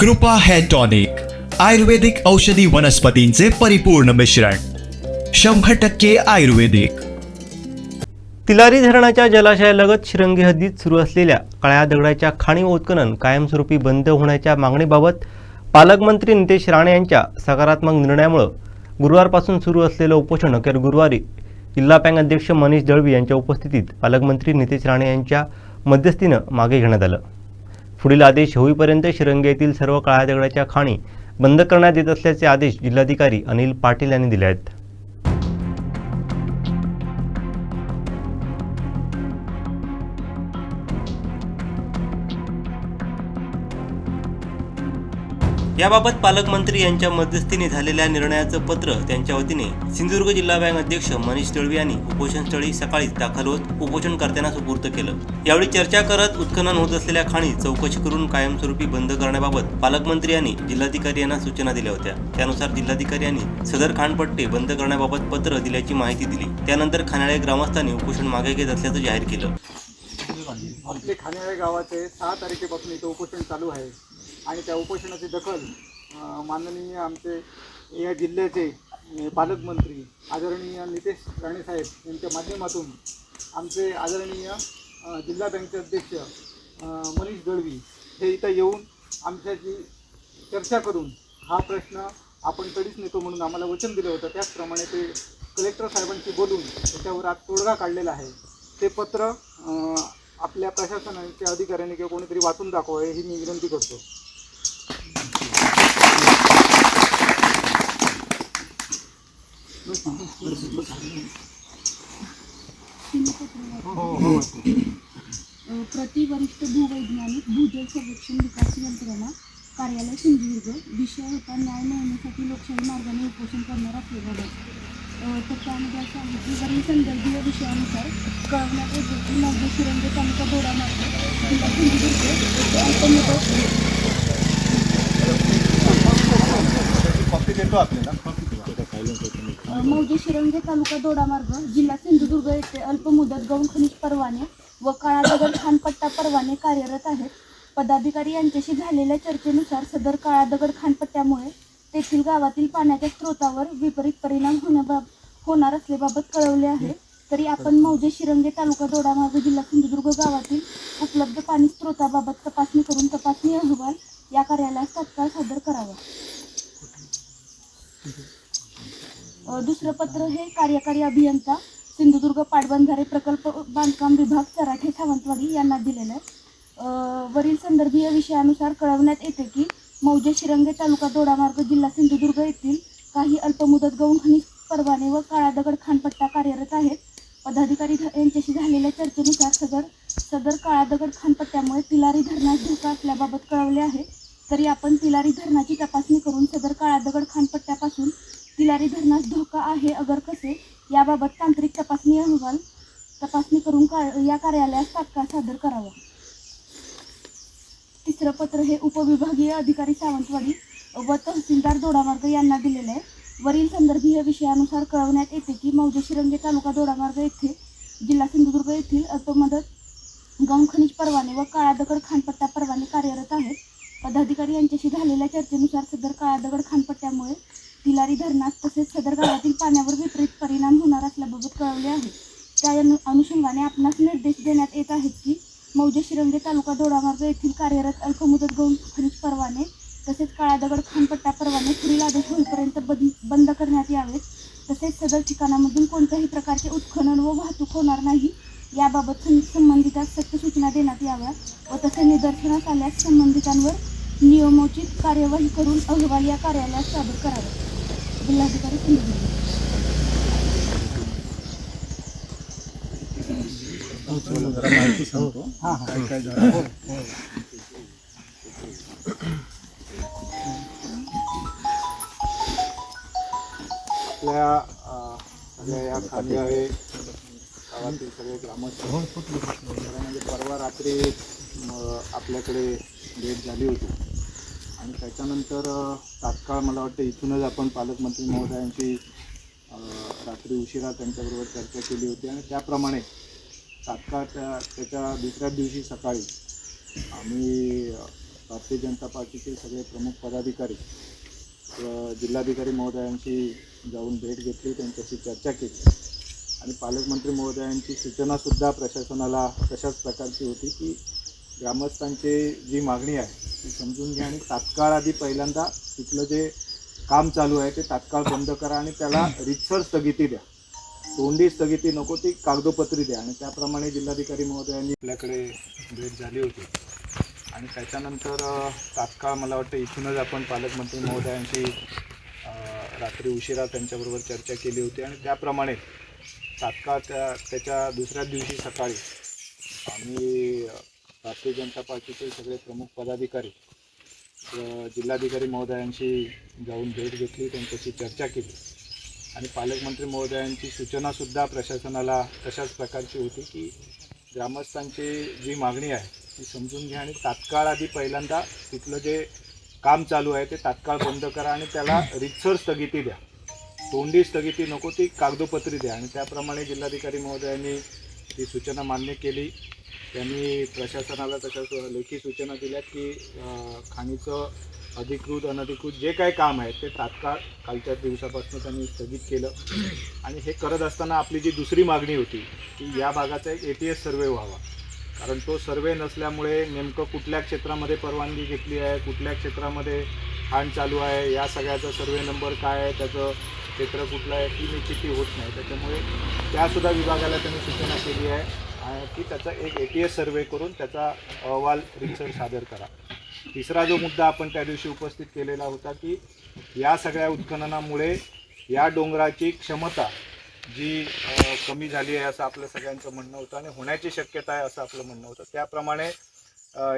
कृपा hair tonic आयुर्वेदिक औषधी वनस्पतींचे परिपूर्ण मिश्रण शंभर टक्के आयुर्वेदिक. तिलारी धरणाच्या जलाशयालगत शिरंगी हद्दीत सुरू असलेल्या काळ्या दगडाच्या खाणी उत्खनन कायमस्वरूपी बंद होण्याच्या मागणीबाबत पालकमंत्री नितेश राणे यांच्या सकारात्मक निर्णयामुळं गुरुवारपासून सुरू असलेलं उपोषण अखेर गुरुवारी जिल्हा बँक अध्यक्ष मनीष दळवी यांच्या उपस्थितीत पालकमंत्री नितेश राणे यांच्या मध्यस्थीनं मागे घेण्यात आलं. पुढील आदेश होईपर्यंत शिरंगे येथील सर्व काळ्या दगडाच्या खाणी बंद करण्यात येत असल्याचे आदेश जिल्हाधिकारी अनिल पाटील यांनी दिले आहेत. याबाबत पालकमंत्री यांच्या मध्यस्थीने झालेल्या निर्णयाचं पत्र त्यांच्या वतीने सिंधुदुर्ग जिल्हा बँक अध्यक्ष मनीष दळवी यांनी उपोषणस्थळी सकाळीच दाखल होत उपोषणकर्त्यांना सुपूर्त केलं. यावेळी चर्चा करत उत्खनन होत असलेल्या खाणी चौकशी करून कायमस्वरूपी बंद करण्याबाबत पालकमंत्री यांनी जिल्हाधिकारी यांना सूचना दिल्या होत्या. त्यानुसार जिल्हाधिकारी यांनी सदर खाणपट्टे बंद करण्याबाबत पत्र दिल्याची माहिती दिली. त्यानंतर खानाळे ग्रामस्थांनी उपोषण मागे घेत असल्याचं जाहीर केलं. आमचे गावाचे सहा तारखेपासून इथं उपोषण चालू आहे. आणि त्या उपोषणाची दखल माननीय आमचे या जिल्ह्याचे पालकमंत्री आदरणीय नितेश राणेसाहेब यांच्या माध्यमातून आमचे आदरणीय जिल्हा बँकचे अध्यक्ष मनीष दळवी हे इथं येऊन आमच्याशी चर्चा करून हा प्रश्न आपण तडीच नेतो म्हणून आम्हाला वचन दिलं होतं. त्याचप्रमाणे ते कलेक्टर साहेबांशी बोलून त्याच्यावर आज तोडगा काढलेला आहे. ते पत्र आपल्या प्रशासनाच्या अधिकाऱ्यांनी किंवा कोणीतरी वाचून दाखवावे ही मी विनंती करतो. प्रति वरिष्ठ भूवैज्ञानिक भूजल सर्वेक्षण विकास यंत्रणा कार्यालय सिंधुदुर्ग. विषय होता न्याय मिळवण्यासाठी लोकशाही मार्गाने उपोषण करणार असलेल्याबाबत अ, तर त्यामध्ये असं आहे की वरील संदर्भीय विषयानुसार कळवण्यात येते की नवजे शिरंगे तालुका दोडा मार्ग जिल्हा सिंधुदुर्ग अल्पमुदत अ, मौजे शिरंगे तालुका दोडामार्ग जिल्हा सिंधुदुर्ग येथे अल्पमुदत गौण खनिज परवाने व काळा दगड खानपट्टा परवाने कार्यरत आहेत. पदाधिकारी यांच्याशी झालेल्या चर्चेनुसार सदर काळा दगड खानपट्ट्यामुळे तेथील गावातील पाण्याच्या स्रोतावर विपरीत परिणाम होण्याबाब होणार असल्याबाबत कळवले आहे. तरी आपण मौजे शिरंगे तालुका दोडामार्ग जिल्हा सिंधुदुर्ग गावातील उपलब्ध पाणी स्रोताबाबत तपासणी करून तपासणी अहवाल या कार्यालयास तात्काळ सादर करावा. दुसरं पत्र हे कार्यकारी अभियंता सिंधुदुर्ग पाटबंधारे प्रकल्प बांधकाम विभाग चराठे सावंतवाडी यांना दिलेलं आहे. वरील संदर्भीय विषयानुसार कळवण्यात येते की मौजे शिरंगे तालुका दोडामार्ग जिल्हा सिंधुदुर्ग येथील काही अल्पमुदत गौण खनिज परवाने व काळा दगड खानपट्टा कार्यरत आहेत. पदाधिकारी ध- यांच्याशी झालेल्या चर्चेनुसार सदर सदर काळा दगड खानपट्ट्यामुळे तिलारी धरणात धोका असल्याबाबत कळवले आहे. तरी आपण तिलारी धरणाची तपासणी करून सदर काळा दगड खानपट्ट्यापासून किलारी धरणास धोका आहे. अगर कसे? याबाबत तांत्रिक तपासणी अहवाल तपासणी करून का या कार्यालयास तात्काळ सादर करावा. तिसरं पत्र हे उपविभागीय अधिकारी सावंतवाडी व तहसीलदार दोडामार्ग यांना दिलेले आहे. वरील संदर्भीय विषयानुसार कळवण्यात येते की मौजे शिरंगे तालुका दोडामार्ग येथे जिल्हा सिंधुदुर्ग येथील अल्पमदत गौण खनिज परवाने व काळा दगड खानपट्टा परवाने कार्यरत आहेत. पदाधिकारी यांच्याशी झालेल्या चर्चेनुसार सदर काळा दगड खानपट्ट्यामुळे तिलारी धरणास तसेच सदर गावातील पाण्यावर विपरीत परिणाम होणार असल्याबाबत कळवले आहे. त्या अनु अनुषंगाने आपणास निर्देश देण्यात येत आहेत की मौजे शिरंगे तालुका दोडामार्ग येथील कार्यरत अल्पमुदत गौण खनिज परवाने तसेच काळा दगड खानपट्टा परवाने पुढील आदेश होईपर्यंत बंद बंद करण्यात यावेत. तसेच सदर ठिकाणामधून कोणत्याही प्रकारचे उत्खनन व वाहतूक होणार नाही याबाबत सं- संबंधितास सत्य सूचना देण्यात याव्या व तसे निदर्शनास आल्यास संबंधितांवर नियमोचित कार्यवाही करून अहवाल या कार्यालयात सादर करावा. जिल्हाधिकारी सिंधुदुर्ग आपल्या अं, सगळ्या या खानगावे गावातील सगळे ग्रामस्थ म्हणजे परवा रात्री आपल्याकडे भेट झाली होती आणि त्याच्यानंतर तात्काळ मला वाटतं इथूनच आपण पालकमंत्री महोदयांची रात्री उशिरा त्यांच्याबरोबर चर्चा केली होती आणि त्याप्रमाणे तात्काळ त्या त्याच्या दुसऱ्या दिवशी सकाळी आम्ही भारतीय जनता पार्टीचे सगळे प्रमुख पदाधिकारी व जिल्हाधिकारी महोदयांशी जाऊन भेट घेतली त्यांच्याशी चर्चा केली. आणि पालकमंत्री महोदयांची सूचनासुद्धा प्रशासनाला तशाच प्रकारची होती की ग्रामस्थांची जी मागणी आहे ती समजून घ्या आणि तात्काळ आधी पहिल्यांदा तिथलं जे काम चालू आहे ते तात्काळ बंद करा आणि त्याला रितसर स्थगिती द्या. तोंडी स्थगिती नको ती कागदोपत्री द्या. आणि त्याप्रमाणे जिल्हाधिकारी महोदयांनी आपल्याकडे भेट झाली होती. आणि त्याच्यानंतर तात्काळ मला वाटतं इथूनच आपण पालकमंत्री महोदयांशी रात्री उशिरा त्यांच्याबरोबर चर्चा केली होती. आणि त्याप्रमाणे तात्काळ त्या त्याच्या दुसऱ्या दिवशी सकाळी आम्ही भारतीय जनता पार्टीचे सगळे प्रमुख पदाधिकारी जिल्हाधिकारी महोदयांशी जाऊन भेट घेतली त्यांच्याशी चर्चा केली. आणि पालकमंत्री महोदयांची सूचनासुद्धा प्रशासनाला तशाच प्रकारची होती की ग्रामस्थांची जी मागणी आहे ती समजून घ्या आणि तात्काळ आधी पहिल्यांदा तिथलं जे काम चालू आहे ते तात्काळ बंद करा आणि त्याला रितसर स्थगिती द्या. तोंडी स्थगिती नको ती कागदोपत्री द्या. आणि त्याप्रमाणे जिल्हाधिकारी महोदयांनी ती सूचना मान्य केली. त्यांनी प्रशासनाला तशा लेखी सूचना दिल्या की खाणीचं अधिकृत अनधिकृत जे काही काम आहे ते तात्काळ कालच्या दिवसापासून त्यांनी स्थगित केलं. आणि हे करत असताना आपली जी दुसरी मागणी होती की या भागाचा एक ए टी एस सर्वे व्हावा. कारण तो सर्वे नसल्यामुळे नेमकं कुठल्या क्षेत्रामध्ये परवानगी घेतली आहे कुठल्या क्षेत्रामध्ये खाण चालू आहे या सगळ्याचा सर्वे नंबर काय आहे त्याचं क्षेत्र कुठलं आहे ती निश्चिती होत नाही. त्याच्यामुळे त्यासुद्धा विभागाला त्यांनी सूचना केली आहे. की त्याचा एक ए टी एस सर्वे करून त्याचा अहवाल रिसर्च सादर करा. तिसरा जो मुद्दा आपण त्या दिवशी उपस्थित केलेला होता की या सगळ्या उत्खननामुळे या डोंगराची क्षमता जी कमी झाली आहे असं आपलं सगळ्यांचं म्हणणं होतं आणि होण्याची शक्यता आहे असं आपलं म्हणणं होतं. त्याप्रमाणे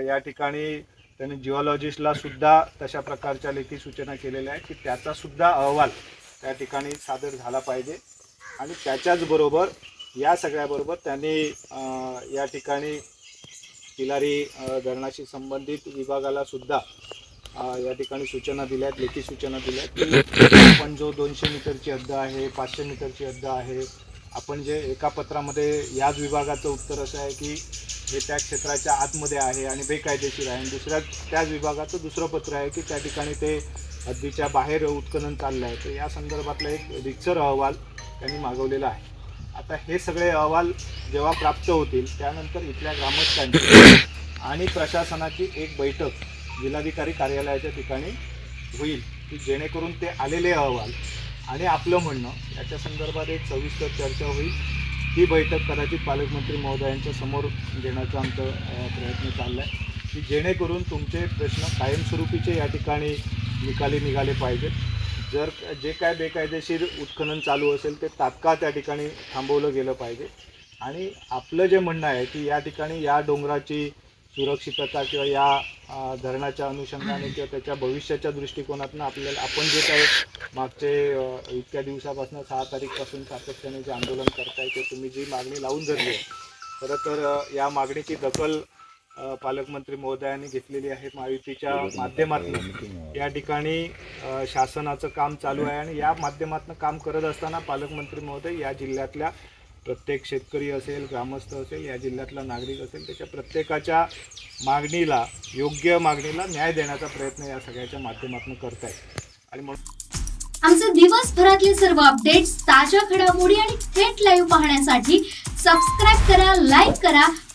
या ठिकाणी त्यांनी जिओलॉजिस्टला सुद्धा तशा प्रकारच्या लेखी सूचना केलेल्या आहेत की त्याचा सुद्धा अहवाल त्या ठिकाणी सादर झाला पाहिजे आणि त्याच्याचबरोबर या सगळ्याबरोबर त्यांनी या ठिकाणी किलारी धरणाशी संबंधित विभागाला सुद्धा या ठिकाणी सूचना दिल्या आहेत लेखी सूचना दिल्या आहेत की आपण जो दोनशे मीटरची हद्द आहे पाचशे मीटरची हद्द आहे आपण जे एका पत्रामध्ये याच विभागाचं उत्तर असं आहे की हे त्या क्षेत्राच्या आतमध्ये आहे आणि बेकायदेशीर आहे. आणि दुसऱ्या त्याच विभागाचं दुसरं पत्र आहे की त्या ठिकाणी ते हद्दीच्या बाहेर उत्खनन चाललं आहे तर या संदर्भातला एक रिक्सर अहवाल त्यांनी मागवलेला आहे. आता हे सगळे अहवाल जेव्हा प्राप्त होतील त्यानंतर इथल्या ग्रामस्थांची आणि प्रशासनाची एक बैठक जिल्हाधिकारी कार्यालयाच्या ठिकाणी होईल की जेणेकरून ते आलेले अहवाल आणि आपलं म्हणणं याच्या संदर्भात एक सविस्तर चर्चा होईल. ही बैठक कदाचित पालकमंत्री महोदयांच्या समोर देण्याचा आमचा प्रयत्न चालला आहे की जेणेकरून तुमचे प्रश्न कायमस्वरूपीचे या ठिकाणी निकाली निघाले पाहिजेत. जर जे काय बेकायदेशीर उत्खनन चालू असेल ते तात्काळ त्या ठिकाणी थांबवलं गेलं पाहिजे. आणि आपलं जे म्हणणं आहे की या ठिकाणी या डोंगराची सुरक्षितता किंवा या धरणाच्या अनुषंगाने किंवा त्याच्या भविष्याच्या दृष्टिकोनातून आपल्याला आपण जे काही मागचे इतक्या दिवसापासून सहा तारीखपासून सातत्याने जे आंदोलन करताय ते तुम्ही जी मागणी लावून धरली आहे खरं तर या मागणीची दखल पालकमंत्री महोदयांनी घेतलेली आहे महायुतीच्या माध्यमातून. या ठिकाणी शासनाचं काम चालू आहे आणि या माध्यमातून काम करत असताना पालकमंत्री महोदय या जिल्ह्यातल्या प्रत्येक शेतकरी असेल ग्रामस्थ असेल या जिल्ह्यातला नागरिक असेल त्याच्या प्रत्येकाच्या मागणीला योग्य मागणीला न्याय देण्याचा प्रयत्न या सगळ्याच्या माध्यमातून करतायत. आणि म्हणून आमचे दिवसभरातले सर्व अपडेट्स ताज्या घडामोडी आणि थेट लाईव्ह पाहण्यासाठी सबस्क्राईब करा लाईक करा